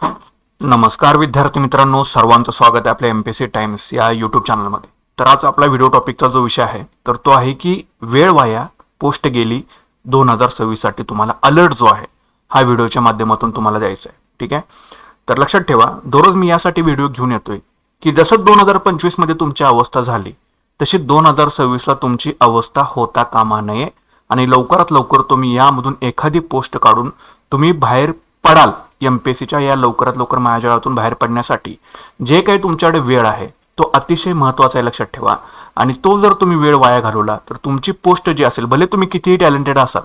नमस्कार विद्यार्थी मित्रांनो सर्वांचं स्वागत आहे आपल्या एम पी सी टाइम्स या यूट्यूब चॅनलमध्ये तर आज आपला व्हिडिओ टॉपिकचा जो विषय आहे तर तो आहे की वेळ वाया पोस्ट गेली दोन हजार सव्वीससाठी तुम्हाला अलर्ट जो आहे हा व्हिडिओच्या माध्यमातून तुम्हाला द्यायचा आहे. ठीक आहे? तर लक्षात ठेवा दररोज मी यासाठी व्हिडिओ घेऊन येतोय की जसं दोन हजार पंचवीसमध्ये तुमची अवस्था झाली तशी दोन हजार सव्वीसला तुमची अवस्था होता कामा नये आणि लवकरात लवकर तुम्ही यामधून एखादी पोस्ट काढून तुम्ही बाहेर पडाल. एम पी एस सीच्या या लवकरात लवकर महाजाळातून बाहेर पडण्यासाठी जे काही तुमच्याकडे वेळ आहे तो अतिशय महत्त्वाचा आहे लक्षात ठेवा. आणि तो जर तुम्ही वेळ वाया घालवला तर तुमची पोस्ट जी असेल भले तुम्ही कितीही टॅलेंटेड असाल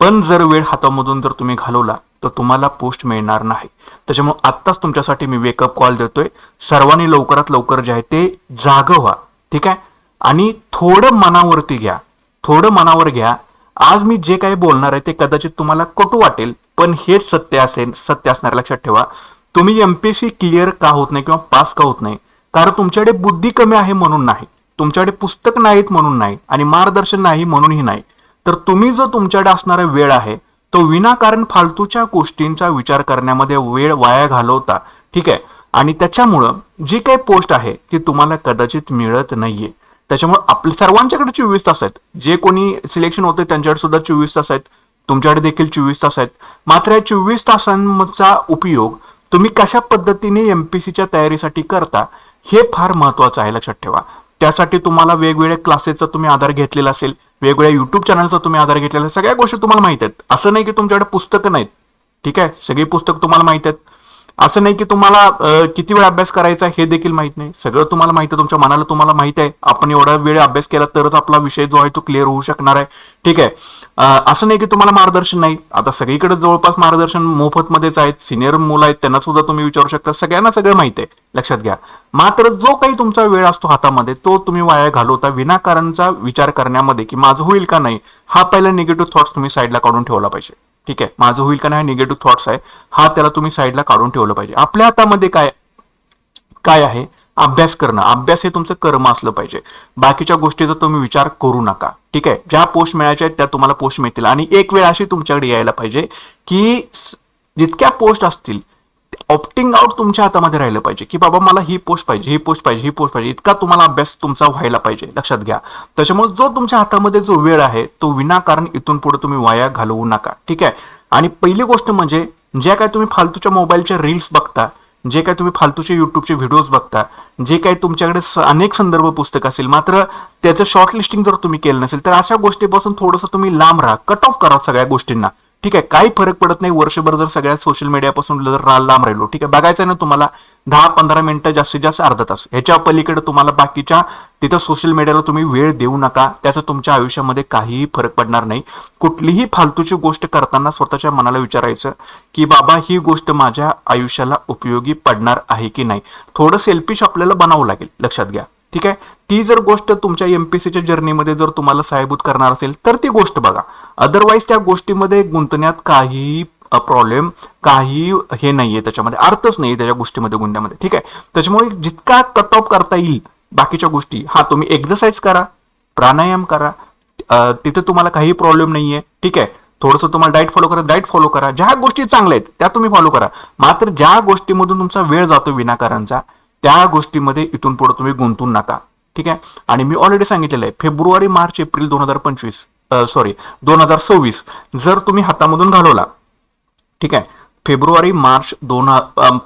पण जर वेळ हातामधून जर तुम्ही घालवला तर तुम्हाला पोस्ट मिळणार नाही. त्याच्यामुळे आत्ताच तुमच्यासाठी मी वेकअप कॉल देतोय. सर्वांनी लवकरात लवकर जे आहे ते जाग व्हा. ठीक आहे? आणि थोडं मनावरती घ्या. थोडं मनावर घ्या. आज मी जे काही बोलणार आहे ते कदाचित तुम्हाला कटू वाटेल पण हेच सत्य असेल सत्य असणार लक्षात ठेवा. तुम्ही एमपीएससी क्लिअर का होत नाही किंवा पास का होत नाही? कारण तुमच्याकडे बुद्धी कमी आहे म्हणून नाही. तुमच्याकडे पुस्तक नाहीत म्हणून नाही आणि मार्गदर्शन नाही म्हणूनही नाही. तर तुम्ही जो तुमच्याकडे असणारा वेळ आहे तो विनाकारण फालतूच्या गोष्टींचा विचार करण्यामध्ये वेळ वाया घालवता ठीक आहे? आणि त्याच्यामुळं जी काही पोस्ट आहे ती तुम्हाला कदाचित मिळत नाहीये. त्याच्यामुळे आपल्या सर्वांच्याकडे चोवीस तास आहेत. जे कोणी सिलेक्शन होते त्यांच्याकडे सुद्धा चोवीस तास आहेत. तुमच्याकडे देखील चोवीस तास आहेत. मात्र या चोवीस तासांचा उपयोग तुम्ही कशा पद्धतीने एमपीसीच्या तयारीसाठी करता हे फार महत्वाचं आहे. लक्षात ठेवा. त्यासाठी तुम्हाला वेगवेगळ्या क्लासेसचा तुम्ही आधार घेतलेला असेल वेगवेगळ्या युट्यूब चॅनलचा तुम्ही आधार घेतलेला सगळ्या गोष्टी तुम्हाला माहीत आहेत. असं नाही की तुमच्याकडे पुस्तकं नाहीत. ठीक आहे? सगळी पुस्तक तुम्हाला माहीत आहेत. असं नाही की तुम्हाला किती वेळ अभ्यास करायचा हे देखील माहीत नाही. सगळं तुम्हाला माहिती आहे तुमच्या मनाला तुम्हाला माहीत आहे. आपण एवढा वेळ अभ्यास केला तरच आपला विषय जो आहे तो क्लिअर होऊ शकणार आहे. ठीक आहे. असं नाही की तुम्हाला मार्गदर्शन नाही. आता सगळीकडे जवळपास मार्गदर्शन मोफत मध्येच आहेत. सिनियर मुलं आहेत त्यांना सुद्धा तुम्ही विचारू शकता. सगळ्यांना सगळं माहीत आहे. लक्षात घ्या. मात्र जो काही तुमचा वेळ असतो हातामध्ये तो तुम्ही वाया घालवता विनाकारणचा विचार करण्यामध्ये की माझं होईल का नाही हा पहिला निगेटिव्ह थॉट्स तुम्ही साईडला काढून ठेवला पाहिजे. ठीक आहे. माझं होईल का नाही निगेटिव्ह थॉट्स आहे. हा त्याला तुम्ही साईडला काढून ठेवलं पाहिजे. आपल्या हातामध्ये काय काय आहे? अभ्यास करणं. अभ्यास हे तुमचं कर्म असलं पाहिजे. बाकीच्या गोष्टीचा तुम्ही विचार करू नका. ठीक आहे? ज्या पोस्ट मिळायच्या आहेत त्या तुम्हाला पोस्ट मिळतील. आणि एक वेळ अशी तुमच्याकडे यायला पाहिजे की जितक्या पोस्ट असतील ऑप्टिंग आउट तुमच्या हातामध्ये राहिलं पाहिजे की बाबा मला ही पोस्ट पाहिजे ही पोस्ट पाहिजे ही पोस्ट पाहिजे इतका तुम्हाला अभ्यास तुमचा व्हायला पाहिजे लक्षात घ्या. त्याच्यामुळे जो तुमच्या हातामध्ये जो वेळ आहे तो विनाकारण इथून पुढे तुम्ही वाया घालवू नका ठीक आहे? आणि पहिली गोष्ट म्हणजे ज्या काय तुम्ही फालतूच्या मोबाईलच्या रील्स बघता जे काय तुम्ही फालतूचे युट्यूबचे व्हिडिओज बघता जे काही तुमच्याकडे अनेक संदर्भ पुस्तक असेल मात्र त्याचं शॉर्ट लिस्टिंग जर तुम्ही केलं नसेल तर अशा गोष्टीपासून थोडंसं तुम्ही लांब राहा कट ऑफ करा सगळ्या गोष्टींना. ठीक आहे काही फरक पडत नाही. वर्षभर जर सगळ्या सोशल मीडियापासून जर लांब राहिलो ठीक आहे बघायचं आहे ना तुम्हाला दहा पंधरा मिनिटं जास्तीत जास्त अर्धा तास. ह्याच्या पलीकडे तुम्हाला बाकीच्या तिथं सोशल मीडियाला तुम्ही वेळ देऊ नका. त्याचा तुमच्या आयुष्यामध्ये काहीही फरक पडणार नाही. कुठलीही फालतूची गोष्ट करताना स्वतःच्या मनाला विचारायचं की बाबा ही गोष्ट माझ्या आयुष्याला उपयोगी पडणार आहे की नाही? थोडं सेल्फिश आपल्याला बनावं लागेल. लक्षात घ्या. ठीक आहे? ती जर गोष्ट तुमच्या एमपीसीच्या जर्नीमध्ये जर तुम्हाला सहाय्यभूत करणार असेल तर ती गोष्ट बघा. अदरवाईज त्या गोष्टीमध्ये गुंतण्यात काही प्रॉब्लेम काही हे नाहीये त्याच्यामध्ये. अर्थच नाहीये त्याच्या गोष्टीमध्ये गुंत्यामध्ये. ठीक आहे? त्याच्यामुळे जितका कट ऑफ करता येईल बाकीच्या गोष्टी हा तुम्ही एक्झरसाइज करा प्राणायाम करा तिथे तुम्हाला काही प्रॉब्लेम नाहीये. ठीक आहे? थोडंसं तुम्हाला डाएट फॉलो करा डाएट फॉलो करा. ज्या गोष्टी चांगल्या आहेत त्या तुम्ही फॉलो करा. मात्र ज्या गोष्टीमधून तुमचा वेळ जातो विनाकारणचा त्या गोष्टीमध्ये इथून पुढे तुम्ही गुंतून नका. ठीक आहे? आणि मी ऑलरेडी सांगितलेलं आहे फेब्रुवारी मार्च एप्रिल दोन हजार पंचवीस सॉरी दोन हजार सव्वीस जर तुम्ही हातामधून घालवला ठीक आहे? फेब्रुवारी मार्च दोन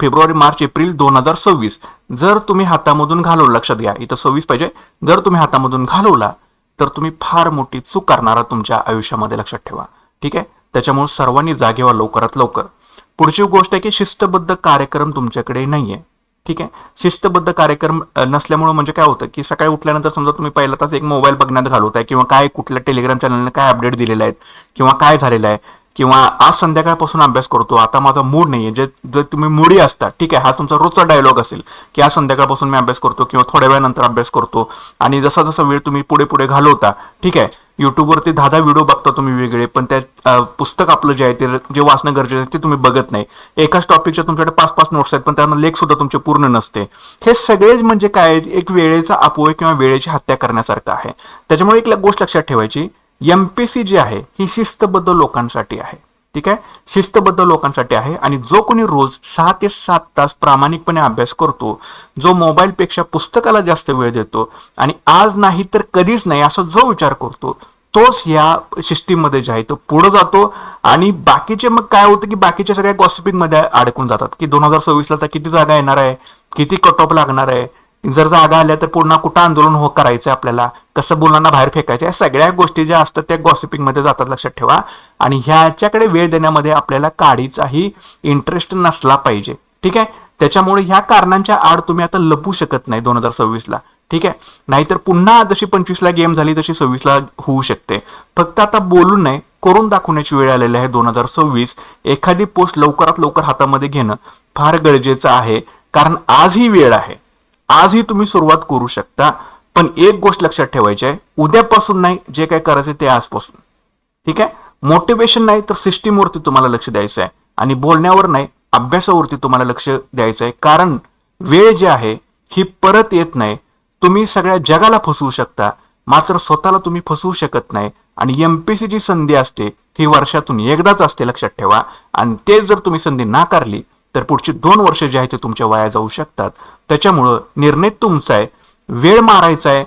फेब्रुवारी मार्च एप्रिल दोन हजार सव्वीस जर तुम्ही हातामधून घालवलं लक्षात घ्या इथं सव्वीस पाहिजे जर तुम्ही हातामधून घालवला तर तुम्ही फार मोठी चूक करणारा तुमच्या आयुष्यामध्ये लक्षात ठेवा. ठीक आहे? त्याच्यामुळे सर्वांनी जागे लवकरात लवकर. पुढची गोष्ट आहे की शिस्तबद्ध कार्यक्रम तुमच्याकडे नाहीये. ठीक आहे? शिस्तबद्ध कार्यक्रम नसल्यामुळे म्हणजे काय होतं की सकाळी उठल्यानंतर समजा तुम्ही पहिला तास एक मोबाईल बघण्यात घालवताय किंवा काय कुठल्या टेलिग्राम चॅनलने काय अपडेट दिलेले आहेत किंवा काय झालेलं आहे किंवा आज संध्याकाळपासून अभ्यास करतो आता माझा मूड नाही आहे जे जर तुम्ही मुडी असता ठीक आहे हा तुमचा रोजचा डायलॉग असेल की आज संध्याकाळपासून मी अभ्यास करतो किंवा थोड्या वेळानंतर अभ्यास करतो आणि जसा जसा वेळ तुम्ही पुढे पुढे घालवता ठीक आहे युट्यूबवरती दहा दहा व्हिडिओ बघता तुम्ही वेगळे पण त्या पुस्तक आपलं जे आहे ते जे वाचणं गरजेचं आहे ते तुम्ही बघत नाही. एकाच टॉपिकच्या तुमच्याकडे पाच पाच नोट्स आहेत पण त्यांना लेख सुद्धा तुमचे पूर्ण नसते. हे सगळेच म्हणजे काय? आहे? एक वेळेचा अपव्यय किंवा वेळेची हत्या करण्यासारखं आहे. त्याच्यामुळे एक गोष्ट लक्षात ठेवायची एमपीसी जी आहे ही शिस्तबद्ध लोकांसाठी आहे. ठीक आहे? शिस्तबद्ध लोकांसाठी आहे आणि जो कोणी रोज सहा ते सात तास प्रामाणिकपणे अभ्यास करतो जो मोबाईलपेक्षा पुस्तकाला जास्त वेळ देतो आणि आज नाही तर कधीच नाही असा जो विचार करतो तोच या सिस्टीममध्ये जे आहे तो पुढे जातो आणि बाकीचे मग काय होतं की बाकीच्या सगळ्या गॉसिपिंगमध्ये अडकून जातात की दोन हजार सव्वीसला तर किती जागा येणार आहे किती कट ऑफ लागणार आहे जर जागा आल्या तर पुन्हा कुठं आंदोलन हो करायचं आपल्याला? कसं मुलांना बाहेर फेकायचं? या सगळ्या गोष्टी ज्या असतात त्या गॉसिपिंगमध्ये जातात लक्षात ठेवा. आणि ह्याच्याकडे वेळ देण्यामध्ये आपल्याला काडीचाही इंटरेस्ट नसला पाहिजे. ठीक आहे? त्याच्यामुळे ह्या कारणांच्या आड तुम्ही आता लपू शकत नाही दोन हजार सव्वीसला. ठीक आहे? नाहीतर पुन्हा जशी पंचवीसला गेम झाली तशी सव्वीसला होऊ शकते. फक्त आता बोलून नाही करून दाखवण्याची वेळ आलेली आहे दोन हजार सव्वीस. एखादी पोस्ट लवकरात लवकर हातामध्ये घेणं फार गरजेचं आहे. कारण आज ही वेळ आहे. आजही तुम्ही सुरुवात करू शकता. पण एक गोष्ट लक्षात ठेवायची आहे. उद्यापासून नाही जे काय करायचं ते आजपासून. ठीक आहे? मोटिवेशन नाही तर सिस्टीमवरती तुम्हाला लक्ष द्यायचं आहे. आणि बोलण्यावर नाही अभ्यासावरती तुम्हाला लक्ष द्यायचं आहे. कारण वेळ जी आहे ही परत येत नाही. तुम्ही सगळ्या जगाला फसवू शकता. मात्र स्वतःला तुम्ही फसवू शकत नाही. आणि एमपीसी जी संधी असते ही वर्षातून एकदाच असते लक्षात ठेवा. आणि ते जर तुम्ही संधी नाकारली तर पुढची दोन वर्ष जे आहे ते तुमच्या वाया जाऊ शकतात. त्याच्यामुळं निर्णय तुमचा आहे वेळ मारायचा आहे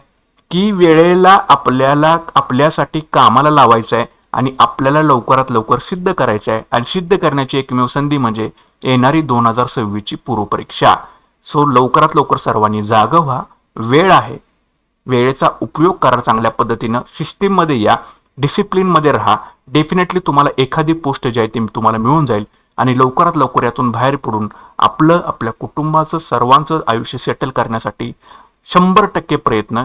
की वेळेला आपल्याला आपल्यासाठी कामाला लावायचं आहे आणि आपल्याला लवकरात लवकर सिद्ध करायचं आहे आणि सिद्ध करण्याची एकमेव संधी म्हणजे येणारी दोन हजार सव्वीसची पूर्वपरीक्षा. सो लवकरात लवकर सर्वांनी जाग व्हा. वेळ आहे. वेळेचा उपयोग करा चांगल्या पद्धतीनं. सिस्टीममध्ये या. डिसिप्लिनमध्ये राहा. डेफिनेटली तुम्हाला एखादी पोस्ट जी आहे ती तुम्हाला मिळून जाईल. आणि लवकरात लवकर यातून बाहेर पडून आपलं आपल्या कुटुंबाचं सर्वांचं आयुष्य सेटल करण्यासाठी शंभर टक्के प्रयत्न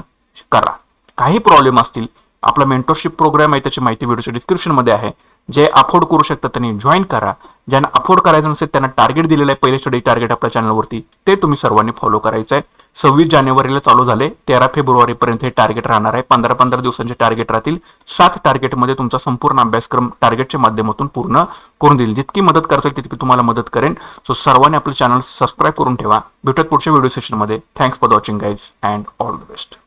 करा. काही प्रॉब्लेम असतील आपला मेंटरशिप प्रोग्राम आहे त्याची माहिती व्हिडिओच्या डिस्क्रिप्शनमध्ये आहे. जे अफोर्ड करू शकतात त्यांनी जॉईन करा. ज्यांना अफोर्ड करायचं नसेल त्यांना टार्गेट दिलेलं आहे पहिले स्टडी टार्गेट आपल्या चॅनलवरती ते तुम्ही सर्वांनी फॉलो करायचं आहे सव्वीस जानेवारीला चालू झाले. तेरा फेब्रुवारीपर्यंत हे टार्गेट राहणार आहे. पंधरा पंधरा दिवसांचे टार्गेट राहतील. सात टार्गेटमध्ये तुमचा संपूर्ण अभ्यासक्रम टार्गेटच्या माध्यमातून पूर्ण करून देईल. जितकी मदत करता येईल तितकी तुम्हाला मदत करेन. सो सर्वांनी आपलं चॅनल सबस्क्राईब करून ठेवा. भेटत पुढच्या व्हिडिओ सेशनमध्ये thanks for watching guys and all the best